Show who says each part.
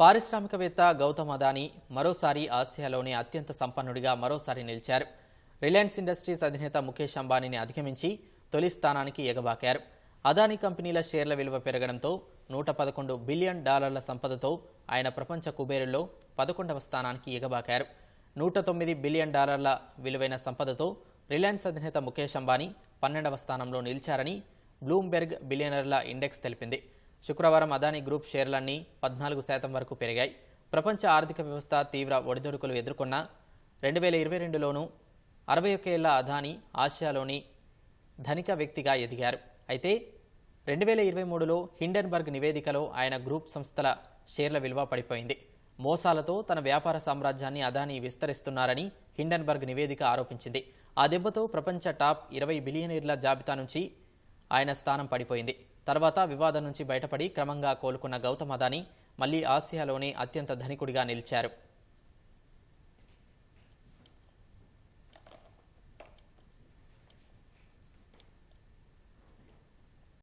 Speaker 1: పారిశ్రామికవేత్త గౌతమ్ అదానీ మరోసారి ఆసియాలోనే అత్యంత సంపన్నుడిగా మరోసారి నిలిచారు. రిలయన్స్ ఇండస్ట్రీస్ అధినేత ముఖేష్ అంబానీని అధిగమించి తొలి స్థానానికి ఎగబాకారు. అదానీ కంపెనీల షేర్ల విలువ పెరగడంతో నూట పదకొండు బిలియన్ డాలర్ల సంపదతో ఆయన ప్రపంచ కుబేరుల్లో పదకొండవ స్థానానికి ఎగబాకారు. నూట తొమ్మిది బిలియన్ డాలర్ల విలువైన సంపదతో రిలయన్స్ అధినేత ముఖేష్ అంబానీ పన్నెండవ స్థానంలో నిలిచారని బ్లూంబెర్గ్ బిలియనర్ల ఇండెక్స్ తెలిపింది. శుక్రవారం అదానీ గ్రూప్ షేర్లన్నీ పద్నాలుగు శాతం వరకు పెరిగాయి. ప్రపంచ ఆర్థిక వ్యవస్థ తీవ్ర ఒడిదుడుకులు ఎదుర్కొన్న రెండు వేల ఇరవై రెండులోనూ అరవై ఒక్క ఏళ్ళ అదానీ ఆసియాలోని ధనిక వ్యక్తిగా ఎదిగారు. అయితే రెండు వేల ఇరవై మూడులో హిండెన్బర్గ్ నివేదికలో ఆయన గ్రూప్ సంస్థల షేర్ల విలువ పడిపోయింది. మోసాలతో తన వ్యాపార సామ్రాజ్యాన్ని అదానీ విస్తరిస్తున్నారని హిండెన్బర్గ్ నివేదిక ఆరోపించింది. ఆ దెబ్బతో ప్రపంచ టాప్ ఇరవై బిలియనీర్ల జాబితా నుంచి ఆయన స్థానం పడిపోయింది. తర్వాత వివాదం నుంచి బయటపడి క్రమంగా కోలుకున్న గౌతమ్ అదానీ మళ్ళీ ఆసియాలోనే అత్యంత ధనికుడిగా నిలిచారు.